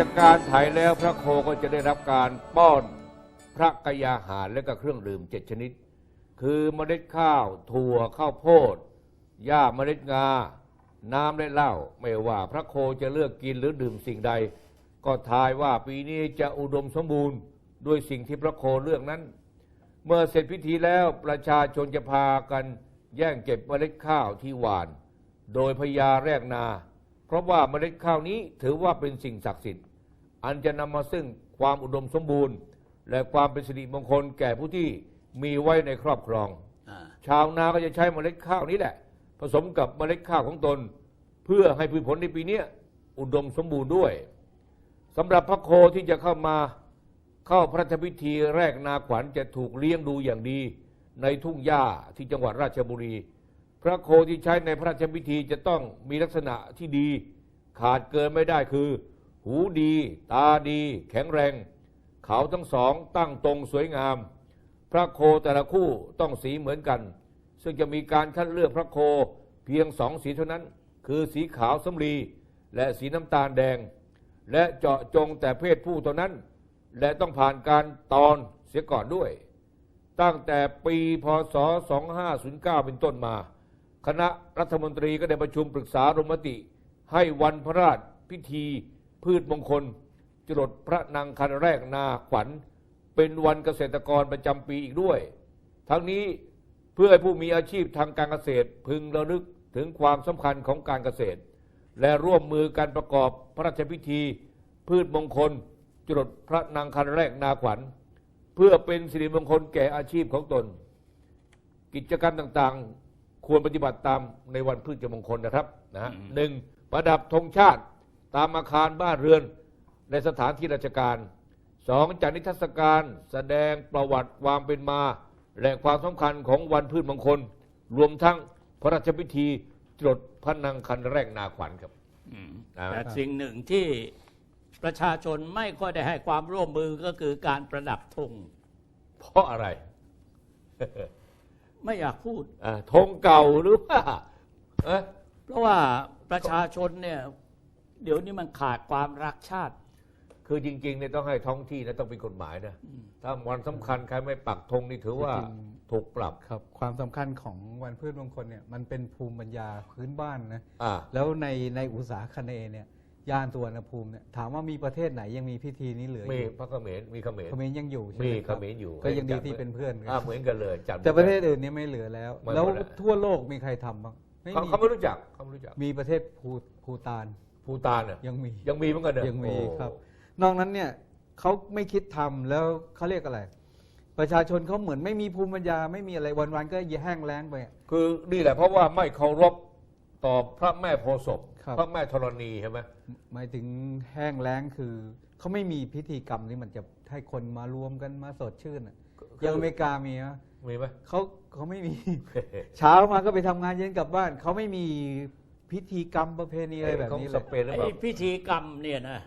จากการไถแล้วพระโคก็จะได้รับการป้อนพระกยาหารและก็เครื่องดื่มเจ็ดชนิด คือเมล็ดข้าว ถั่วข้าวโพดหญ้าเมล็ดงา น้ำและเหล้าไม่ว่าพระโคจะเลือกกินหรือดื่มสิ่งใด ก็ทายว่าปีนี้จะอุดมสมบูรณ์ด้วยสิ่งที่พระโคเลือกนั้น เมื่อเสร็จพิธีแล้วประชาชนจะพากันแย่งเก็บเมล็ดข้าวที่หวาน โดยพญาแรกนา เพราะว่าเมล็ดข้าวนี้ถือว่าเป็นสิ่งศักดิ์สิทธิ์ อันจะนำมาซึ่งความอุดมสมบูรณ์ และความเป็นสิริมงคลแก่ผู้ที่มีไว้ในครอบครองอ่าชาวนาก็จะใช้เมล็ดข้าวนี้แหละ ผสมกับเมล็ดข้าวของตน เพื่อให้พืชผลในปีเนี้ยอุดมสมบูรณ์ด้วยสำหรับพระโคที่จะเข้ามาเข้าพระราชพิธีแรกนาขวัญจะถูกเลี้ยงดูอย่างดี ในทุ่งหญ้าที่จังหวัดราชบุรี พระโคที่ใช้ในพระราชพิธีจะต้องมีลักษณะที่ดี ขาดเกินไม่ได้คือ หูดี ตาดี แข็งแรง เขาทั้งสองตั้งตรงสวยงาม พระโคแต่ละคู่ต้องสีเหมือนกัน ซึ่งจะมีการคัดเลือกพระโคเพียงสองสีเท่านั้น คือสีขาวสำลีและสีน้ำตาลแดง และเจาะจงแต่เพศผู้เท่านั้น และต้องผ่านการตอนเสียก่อนด้วย ตั้งแต่ปีพศ 2509 เป็นต้นมา คณะรัฐมนตรีก็ได้ประชุมปรึกษารมติ ให้วันพระราชพิธี พืชมงคล จรดพระนางคันแรกนาขวัญ เป็นวันเกษตรกรประจำปีอีกด้วย ทั้งนี้เพื่อให้ผู้มีอาชีพทางการเกษตร พึงระลึกถึงความสำคัญของการเกษตร และร่วมมือการประกอบพระราชพิธี พืชมงคล จรดพระนางคันแรกนาขวัญ เพื่อเป็นสิริมงคลแก่อาชีพของตน กิจกรรมต่างๆ ควรปฏิบัติตามในวันพืชมงคลนะครับนะฮะหนึ่งประดับธงชาติ ตามอาคารบ้านเรือนในสถานที่ราชการสองจัดนิทรรศการแสดงประวัติความเป็นมา และความสำคัญของวันพืชมงคล รวมทั้งพระราชพิธีจรดพระนางคันแรกนาขวัญครับอืมอ่าแต่สิ่งหนึ่งที่ประชาชนไม่ค่อยได้ให้ความร่วมมือก็คือการประดับธงเพราะอะไร ไม่อยากพูดอ่าธงเก่าหรือว่าเอ๊ะเพราะว่าประชาชนเนี่ย เดี๋ยวนี้มันขาดความรักชาติ คือจริงๆเนี่ยต้องให้ท้องที่นะต้องเป็นกฎหมายนะถ้าวันสำคัญใครไม่ปักธงนี่ถือว่าจริง ถูกปรับ ครับความสำคัญของวันพืชมงคลเนี่ยมันเป็นภูมิปัญญาพื้นบ้านนะอ่า แล้วในในอุตสาคเนย์เนี่ยย่านสุวรรณภูมิเนี่ยถามว่ามีประเทศไหนยังมีพิธีนี้เหลืออมียู่พระเขมรมีเขมร เขมรยังอยู่ใช่ไหมีมเขครับมรอยู่ก็ยังดีที่เป็นเพื่อนกันอ่าเหมือนกันเลยจัด แต่ประเทศอื่นเนี่ยไม่เหลือแล้ว ไม่หมดแล้วแล้วทั่วโลกมีใครทำบ้างไม่เขามีเขาไม่รู้จักเขาไม่รู้จัก มีประเทศภูภูตาน ภูตานอะยังมียังมีเหมือนกันเหรอยังมีโอ้ครับ นอกนั้นเนี่ยเขาไม่คิดทำแล้วเขาเรียกอะไร ประชาชนเขาเหมือนไม่มีภูมิปัญญาไม่มีอะไรวันๆก็แห้งแล้งไปอะคือนี่แหละเพราะว่าไม่เคารพต่อพระแม่โพธิ์ศพครับพระแม่ธรณีใช่ไหมหมายถึงแห้งแล้งคือเขาไม่มีพิธีกรรมที่มันจะให้คนมารวมกันมาสดชื่นอะอย่างอเมริกามีนะมีไหมเขาเขาไม่มี เช้ามาก็ไปทำงานเย็นกลับบ้านเขาไม่มี พิธีกรรมประเพณีอะไรแบบนี้ของเลสยเปนหรือไอ้เปล่าพิธีกรรมเนี่ยนะ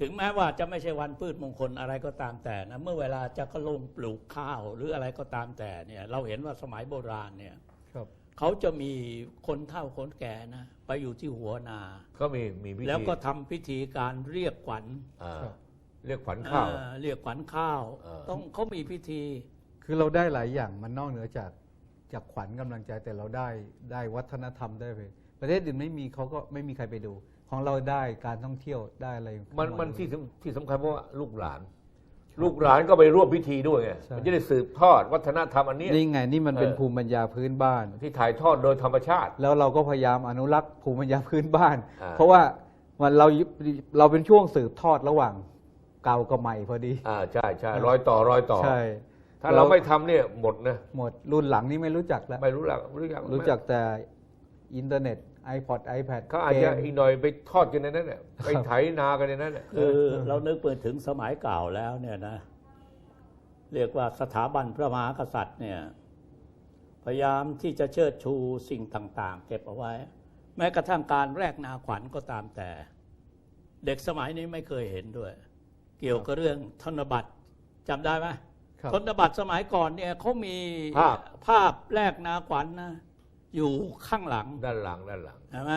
ถึงแม้ว่าจะไม่ใช่วันพืชมงคลอะไรก็ตามแต่นะเมื่อเวลาจะก็ลงปลูกข้าวหรืออะไรก็ตามแต่เนี่ย เราเห็นว่าสมัยโบราณเนี่ยครับเขาจะมีคนเฒ่าคนแก่นะไปอยู่ที่หัวนาเขามีมีพิธีแล้วก็ทำพิธีการเรียกขวัญอ่าเรียกขวัญข้าวอ่าเรียกขวัญข้าว เออ ต้องเขามีพิธี คือเราได้หลายอย่างมันนอกเหนือจากจากขวัญกำลังใจแต่เราได้ได้วัฒนธรรมได้ไป ประเทศอื่นไม่มีเขาก็ไม่มีใครไปดู ของเราได้การท่องเที่ยวได้อะไรมันเข้าามันด้วยที่สำที่สำคัญเพราะว่าลูกหลาน ลูกหลานก็ไปร่วมพิธีด้วยไงใช่มันจะได้สืบทอดวัฒนธรรมอันเนี้ย นี่ไงนี่มันเป็นเออ ภูมิปัญญาพื้นบ้าน ที่ถ่ายทอดโดยธรรมชาติ แล้วเราก็พยายามอนุรักษ์ภูมิปัญญาพื้นบ้าน อ่า เพราะว่ามันเราเราเป็นช่วงสืบทอดระหว่างเก่ากับใหม่พอดี อ่าใช่ใช่รอยต่อรอยต่อ ใช่ ถ้าเราไม่ทำเนี่ยหมดนะหมดรุ่นหลังนี่ไม่รู้จักแล้ว ไม่รู้หลักไม่รู้จักรู้จักแต่ อินเทอร์เน็ต iPod iPad เขาอาจจะเกมอีกหน่อยไปทอดกันในนั้นเนี่ยไปไถนากันในนั้นเนี่ยคือเรานึกไปถึงสมัยเก่าแล้วเนี่ยนะ เรียกว่าสถาบันพระมหากษัตริย์เนี่ย พยายามที่จะเชิดชูสิ่งต่างๆ เก็บเอาไว้ แม้กระทั่งการแรกนาขวัญก็ตามแต่ เด็กสมัยนี้ไม่เคยเห็นด้วย เกี่ยวกับเรื่องธนบัตรจำได้ไหมครับธนบัตรสมัยก่อนเนี่ยเขามีภาพภาพแรกนาขวัญนะ อยู่ข้างหลังด้านหลังด้านหลังใช่ไหม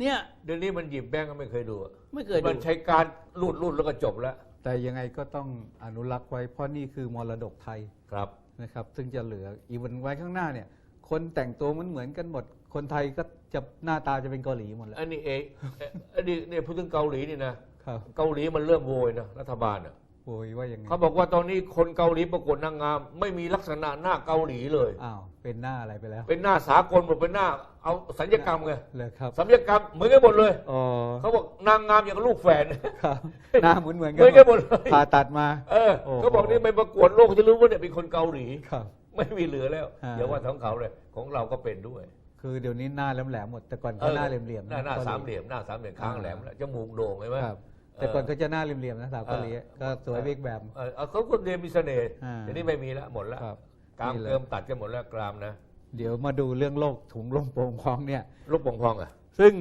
เนี่ยเดี๋ยวนี้มันหยิบแบงก์ก็ไม่เคยดูอะไม่เคยดูมันใช้การรูดรูดแล้วก็จบแล้วแต่ยังไงก็ต้องอนุรักษ์ไว้เพราะนี่คือมรดกไทยครับนะครับ ซึ่งจะเหลืออีวันไว้ข้างหน้าเนี่ย คนแต่งตัวมันเหมือนกันหมด คนไทยก็จะหน้าตาจะเป็นเกาหลีหมดแล้วอันนี้เองเอ่ออันนี้เนี่ยพูดถึงเกาหลีนี่นะครับเกาหลีมันเริ่มโวยนะรัฐบาลอะ โวยว่ายังไงเขาบอกว่าตอนนี้คนเกาหลีประกวดนางงาม ไม่มีลักษณะหน้าเกาหลีเลย อ้าว เป็นหน้าอะไรไปแล้ว เป็นหน้าสากลหมดเป็นหน้า เอาสัญญกรรมไงเลยครับ สัญญกรรมเหมือนกันหมดเลยอ๋อเขาบอกนางงามอย่างกับลูกแฝดครับหน้าเหมือนเหมือนเหมือนกันหมดเลยผ่าตัดมา เออโอ้โหเขาบอกนี่ไม่ประกวดโลกจะรู้ว่าเนี่ยเป็นคนเกาหลีครับ ไม่มีเหลือแล้วอ่าอย่าว่าของเขาเลยของเราก็เป็นด้วยคือเดี๋ยวนี้หน้าแหลมๆหมดแต่ก่อนเขาหน้าเหลี่ยมๆหน้าหน้าเกลีสามเหลี่ยมหน้าสามเหลี่ยมค้างอ่าแหลมแล้วจมูกโด่งใช่ไหมครับ แต่ก่อนเขาจะหน้าเหลี่ยมๆนะสาวเกาหลีเออก็สวยเบิ๊กแบมเออเอาเขาก็เรียนมีเสน่ห์อ่าเดี๋ยวนี้ไม่มีแล้วหมดแล้วครับกรามนี่แหละเกิมตัดกันหมดแล้วกรามนะ เดี๋ยวมาดูเรื่องโรคถุงลมโป่งพองเนี่ยลูกปองพองอะ ซึ่ง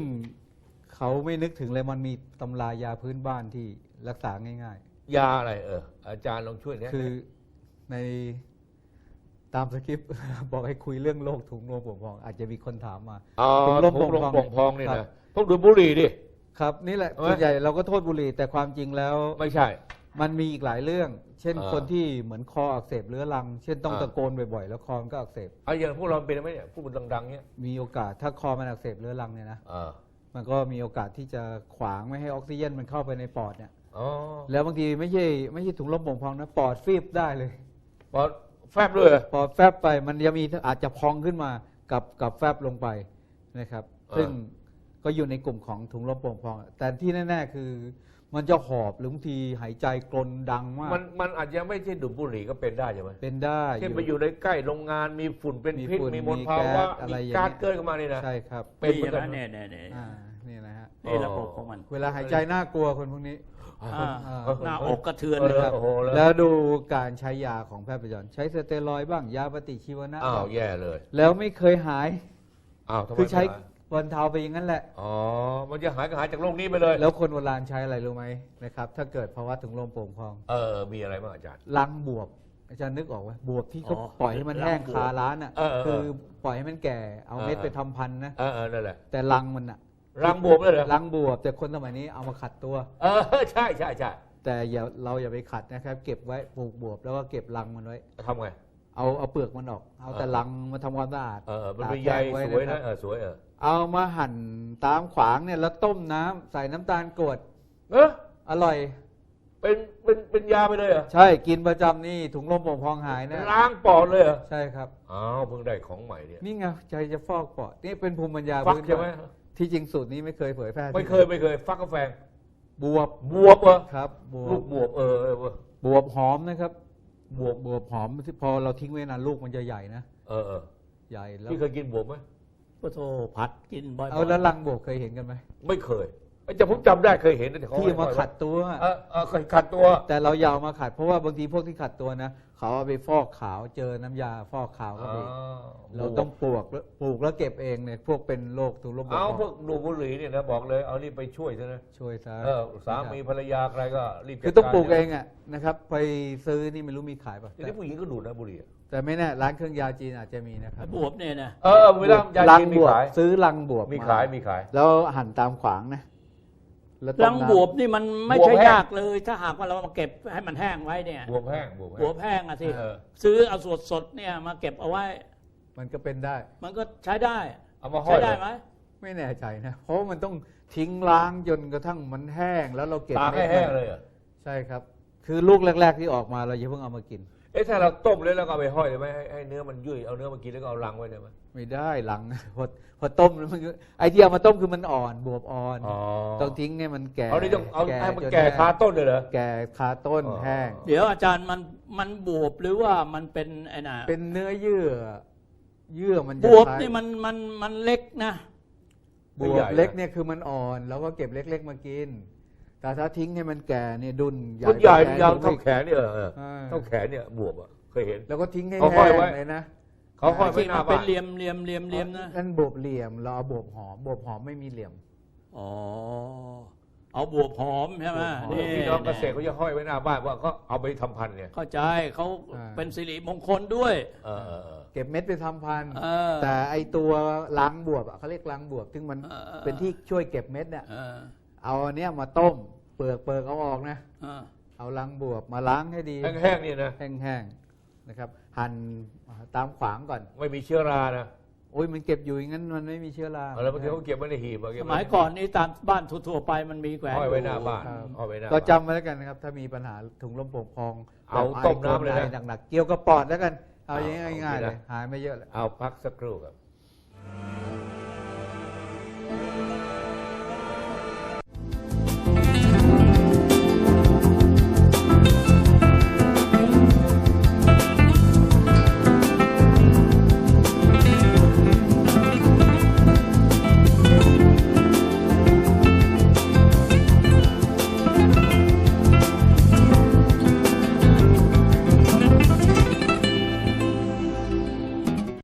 เขาไม่นึกถึงเลยมันมีตำรายาพื้นบ้านที่รักษาง่ายยาอะไรเออ อาจารย์ลองช่วยเนี่ยๆคือในตามสคริปต์บอกให้คุยเรื่องโรคถุงลมโป่งพอง อาจจะมีคนถามมาอ๋อถุงลมถุงลมโป่งพองปองพองนี่ครันะบต้องดูดบุหรี่ดิ ครับ นี่แหละเอาไหมส่วนใหญ่เราก็โทษบุหรี่แต่ความจริงแล้ว ไม่ใช่ มันมีอีกหลายเรื่อง เช่น อ่าคนที่เหมือนคออักเสบเรื้อรัง เช่นต้องอ่า ตะโกนบ่อยๆ แล้วคอมันก็อักเสบเอาอย่างพวกเราเป็นไหมเนี่ยพูดดังๆเนี่ยมีโอกาสถ้าคอมันอักเสบเรื้อรังเนี่ยนะอ่ามันก็มีโอกาสที่จะขวางไม่ให้ออกซิเจนมันเข้าไปในปอดเนี่ยอ๋อแล้วบางทีไม่ใช่ไม่ใช่ถุงลมโป่งพองนะปอดฟีบได้เลย พอแฟบด้วยเหรอ ปอดแฟบไปมันจะมีอาจจะพองขึ้นมากับกับแฟบลงไปนะครับอ่าซึ่ง ก็อยู่ในกลุ่มของถุงลมโป่งพอง แต่ที่แน่ ๆ คือ มันจะหอบหรือบางทีหายใจกรนดังมาก มันมันอาจจะไม่ใช่ดูดบุหรี่ก็เป็นได้ใช่ไหมเป็นได้เช่นไปอยู่ในใกล้โรงงานมีฝุ่นเป็นมีพิษฝุ่นมีมลมีภาวะแก๊สอะไรมีอย่างเงี้ยก๊าซเกินเข้ามานี่นะใช่ครับเป็นเหมือนกันนะเนี่ยเนี่ยเนี่ยอ่านี่นะฮะนี่ระบบของมัน เวลาหายใจน่ากลัวคนพวกนี้อ่าอ่าหน้าอกกระเทือนเอเลยอครับโอ้โหแล้วแล้วดูการใช้ยาของแพทย์ประจรใช้สเตียรอยด์บ้างยาปฏิชีวนะอ้าวบ้างแย่เลย แล้วไม่เคยหายอ้าวทำไมคือใช้ ไม่หายบรรเทาไปอย่างนั้นแหละ อ๋อ มันจะหายก็หายจากโรคนี้ไปเลย แล้วคนโบราณใช้อะไรรู้ไหมนะครับ ถ้าเกิดภาวะถุงลมโป่งพอง เออ มีอะไรบ้างอาจารย์ลังบวบ อาจารย์นึกออกไหมบวบที่เขาอ๋อปล่อยให้มันแห้งรังบวบคาร้านอะเออเออเออคือปล่อยให้มันแก่ เอาเม็ดเออไปทำพันธุ์นะ เออเออนั่นแหละแต่ลังมันอะรังบวมเลยเหรอลังบวบแต่คนสมัยนี้เอามาขัดตัว เออ ใช่ใช่ใช่แต่อย่าเราอย่าไปขัดนะครับ เก็บไว้ปลูกบวบแล้วก็เก็บลังมันไว้ ทำไง เอาเอาเปลือกมันออก เอาแต่เออลังมาทำความสะอาดเออมันตากเป็นใยแห้งไว้สวยครันะบเออสวยเออเอามาหั่นตามขวางเนี่ยแล้วต้มน้ำใส่น้ำตาลกรวดเอออร่อย เป็นเป็นเป็นยาไปเลยเหรอใช่กินประจำนี่ถุงลมโป่งพองหายนะล้างปอดเลยเหรอใช่ครับ อ้าวเพิ่งได้ของใหม่เนี่ยนี่ไงใจจะฟอกปอดนี่เป็นภูมิปัญญาฟักพื้นใช่ไหมบ้านที่จริงสูตรนี้ไม่เคยเผยแพร่ไม่เคยไม่เคย ฟักกาแฟบวบบวบเหรอครับบวลูบกบวบเออเออเออบวบหอมนะครับ บวบบวบหอมที่พอเราทิ้งไว้นานลูกมันจะใหญ่นะเออเออใหญ่แล้วพี่เคยกินบวบไหมก็โทผัดกินบ่อยๆเอาแล้วลังบวบเคยเห็นกันไหมไม่เคยไอ้จะผมจำได้เคยเห็นแต่เขาที่เอามาขัดตัวเออเออเคยขัดตัว แต่เราอยาวมาขัดเพราะว่าบางทีพวกที่ขัดตัวนะ เขาเอาไปฟอกขาวเจอน้ำยาฟอกขาวเข้าไปเราต้องปลูกแล้วปลูกแล้วเก็บเองเนี่ยพวกเป็นโรคถุงลมโป่งเอาพพอวงกดูดบุหรี่เนี่ยนะบอกเลยเอานี่ไปช่วยซะนะช่วยซะเออสามีภรรยาใครก็รีบจัดคือต้องปลูการเองอะนะครับไปซื้อนี่ไม่รู้มีขายป่ะทีแต่นี้ผู้หญิงก็ดูดนะบุหรี่อะแต่ไม่แน่ร้านเครื่องยาจีนอาจจะมีนะครับบวบเนี่ยนะ เออเวลายาลังจีนมีบวบขายซื้อลังบวบมีขายมีขาย แล้วหั่นตามขวางนะ แล้วต้มลังน้ำ บวบนี่มันไม่บวบใช่แห้ง ยากเลย ถ้าหากว่าเรามาเก็บให้มันแห้งไว้เนี่ยบวบแห้งบวบบวบแห้งอะสิเออซื้อเอาสดสดๆเนี่ยมาเก็บเอาไว้ มันก็เป็นได้ มันก็ใช้ได้เอามาห้อใช้ยได้เลยไหมไม่แน่ใจนะ เพราะว่ามันต้องทิ้งล้างจนกระทั่งมันแห้งแล้วเราเก็บตากให้ม็ดแห้งมันเลยเหรอใช่ครับ คือลูกแรก ๆ ที่ออกมาเราอย่าเพิ่งเอามากิน เอ๊ะถ้าเราต้มเลยแล้วก็เอาไปห้อยได้ไหมให้ให้เนื้อมันยุ่ยเอาเนื้อมากินแล้วก็เอาลังไว้ได้ไหมไม่ได้หลัง พอพอต้มแล้วมันก็ไอที่เอามาต้มคือมันอ่อนบวบอ่อนอ๋อต้องทิ้งให้มันแก่เอานี่ต้องเอาให้มันจแก่ห้งคาต้นเลยเหรอ แก่คาต้นอ๋อ แห้ง เดี๋ยวอาจารย์มันมันบวบหรือว่ามันเป็นไอ้น่ะเป็นเนื้อเยื่อ เยื่อมันบจะวบคล้ายนี่มันมันมันเล็กนะ บวบเล็กเนี่ยคือมันอ่อน แล้วก็เก็บเล็ก ๆ มากิน แต่ถ้าทิ้งให้มันแก่เนี่ยดุนใหญ่มันใหญ่กมันแขนยาวอีเท่ากแขนเนี่ยเออเอออ่าเท่าแขนเนี่ยบวบอะเคยเห็น แล้วก็ทิ้งให้เขาห้แห้อยงไว้เลยนะเขาห้อยไว้ที่หมัน้านเป็บ้านนเหลี่ยมเหลี่ยมเหลี่ยมเหลี่ยมนะนั่นบวบเหลี่ยมเราเอาบวบหอมบวบหอมไม่มีเหลี่ยมอ๋อเอาบวบหอมใช่ไหมบวบหอมนี่พี่น้องเกษตรเขาจะห้อยไว้หน้าบ้านว่าเขาเอาไปทำพันธุ์เนี่ยเข้าใจเขาอ่าเป็นสิริมงคลด้วยเออเออเออเก็บเม็ดไปทำพันธุ์เออแต่ไอตัวล้างบวบอะเขาเรียกล้างบวบซึ่งมันเออเออเป็นที่ช่วยเก็บเม็ดเนี่ย เออเอาอันเนี้ยมาต้ม เปลือกเปลือกเอาออกนะเออเอาล้างบวบมาล้างให้ดีแห้งๆนี่นะแห้งๆนะครับ หั่นตามขวางก่อน ไม่มีเชื้อรานะโอ้ยมันเก็บอยู่อย่างนั้นมันไม่มีเชื้อราเอาแล้วบางทีเขาเก็บไว้ในหีบอะเก็สบไว้มัยก่อนนี้ตามบ้านทั่วๆไปมันมีแขวนห้อยไว้หน้าบ้านครับห้อยไว้หน้าก็บ้านจำไว้แล้วกันนะครับ ถ้ามีปัญหาถุงลมโป่งพองเอาแบบต้มน้ำเลยนะไอหนักๆเกี่ยวกับปอดแล้วกัน เอาอย่างเอาง่ายๆเอาเลยหายไม่เยอะเลยเอาพักสักครู่ครับ